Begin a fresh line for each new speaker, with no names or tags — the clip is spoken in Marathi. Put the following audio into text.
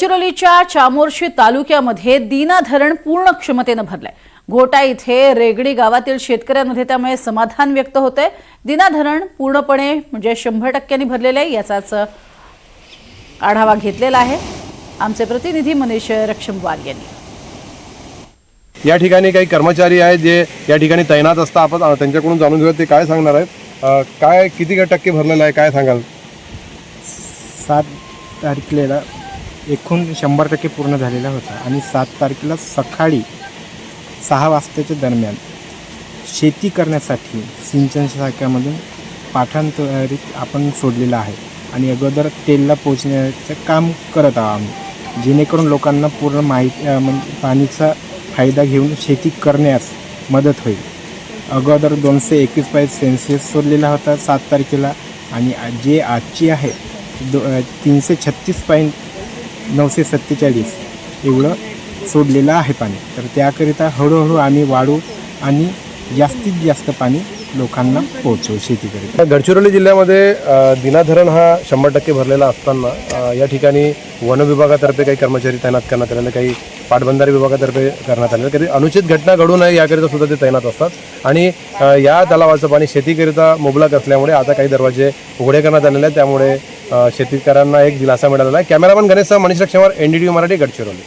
गडचिरोलीच्या चामोर्शी तालुक्यामध्ये दीना धरण पूर्ण क्षमतेनं भरलंय. घोटा इथे रेगडी गावातील शेतकऱ्यांमध्ये त्यामुळे समाधान व्यक्त होतंय. दीना धरण पूर्णपणे म्हणजे शंभर टक्क्यांनी भरलेलं आहे याचाच आढावा घेतलेला आहे. आमचे प्रतिनिधी मनीष रक्षमवाल यांनी.
या ठिकाणी काही कर्मचारी आहेत जे या ठिकाणी तैनात असतात. आपण त्यांच्याकडून जाणून घेऊया ते काय सांगणार आहेत. काय किती टक्के भरलेलं आहे काय सांगाल?
सात तारखेला एकूण शंभर टक्के पूर्ण झालेला होता. आणि सात तारखेला सकाळी सहा वाजताच्या दरम्यान शेती करण्यासाठी सिंचन शाख्यामधून पाठांतरित आपण सोडलेलं आहे. आणि अगोदर तेलला पोचण्याचं काम करत आहोत आम्ही. जेणेकरून लोकांना पूर्ण माहिती म्हणजे पाणीचा फायदा घेऊन शेती करण्यास मदत होईल. अगोदर दोनशे एकवीस पाईप सेन्सिअस सोडलेला होता सात तारखेला. आणि जे आजची आहे दो तीनशे छत्तीस पॉईंट नऊशे सत्तेचाळीस एवढं सोडलेलं आहे पाणी. तर त्याकरिता हळूहळू आम्ही वाढू आणि जास्तीत जास्त पाणी लोकांना पोहोचवू शेतीकरिता.
गडचिरोली जिल्ह्यामध्ये अ, दिना धरण हा शंभर टक्के भरलेला असताना या ठिकाणी वन विभागातर्फे काही कर्मचारी तैनात करण्यात आलेले काही पाटबंधारे विभागातर्फे करण्यात आलेले. कधी अनुचित घटना घडू नये याकरिता सुद्धा ते तैनात असतात. आणि या तलावाचं पाणी शेतीकरिता मुबलक असल्यामुळे आता काही दरवाजे उघडे करण्यात आलेले आहेत. त्यामुळे शेतकऱ्यांना एक दिलासा मिळालेला आहे. Cameraman Ganesh Manish क्षमर N D T Marathi Gadchiroli.